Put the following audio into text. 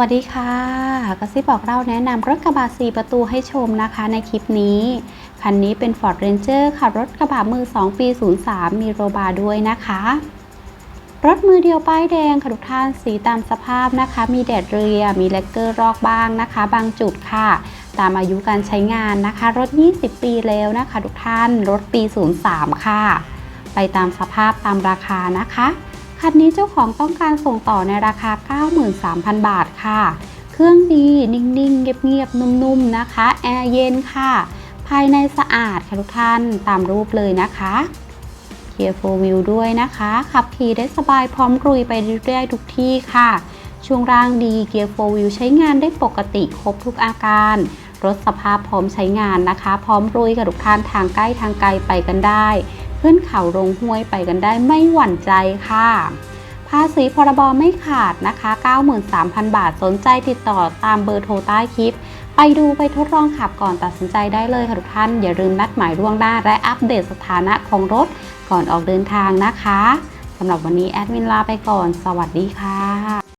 วัสดีค่ะกระซิบบอกเราแนะนำรถกระบะ 4 ประตูให้ชมนะคะในคลิปนี้ คันนี้เป็น Ford Ranger ค่ะ รถกระบะมือ 2 ปี 03 มีโรบาร์ด้วยนะคะ รถมือเดียวป้ายแดงค่ะทุกท่านสีตามสภาพนะคะ มีแดดเรีย มีเลกเกอร์รอกบ้างนะคะ บางจุดค่ะ ตามอายุการใช้งานนะคะ รถ 20 ปีแล้วนะคะ ทุกท่านรถปี 03 ค่ะ ไปตามสภาพตามราคานะคะ คันนี้เจ้าของต้องการส่งต่อในราคา 93,000 บาทค่ะ เครื่องดีนิ่งๆ เงียบๆ นุ่มๆ นะคะ แอร์เย็นค่ะ ภายในสะอาดค่ะทุกท่านตามรูปเลยนะคะเกียร์โฟวิวด้วยนะคะ ขับขี่ได้สบายพร้อมกรุยไปเรื่อยๆทุกที่ค่ะ ช่วงล่างดีเกียร์โฟวิวใช้งานได้ปกติครบทุกอาการ รถสภาพพร้อมใช้งานนะคะ พร้อมรุยกับทุกท่านทางใกล้ทางไกลไปกันได้ ขึ้นเขาลงห้วยไปกันได้ไม่หวั่นใจค่ะ ภาษีพรบไม่ขาดนะคะ 93,000 บาทสนใจติดต่อตามเบอร์โทรใต้คลิป ไปดูไปทดลองขับก่อนตัดสินใจได้เลยค่ะทุกท่าน อย่าลืมนัดหมายล่วงหน้าและอัปเดตสถานะของรถก่อนออกเดินทางนะคะสำหรับวันนี้แอดมินลาไปก่อน สวัสดีค่ะ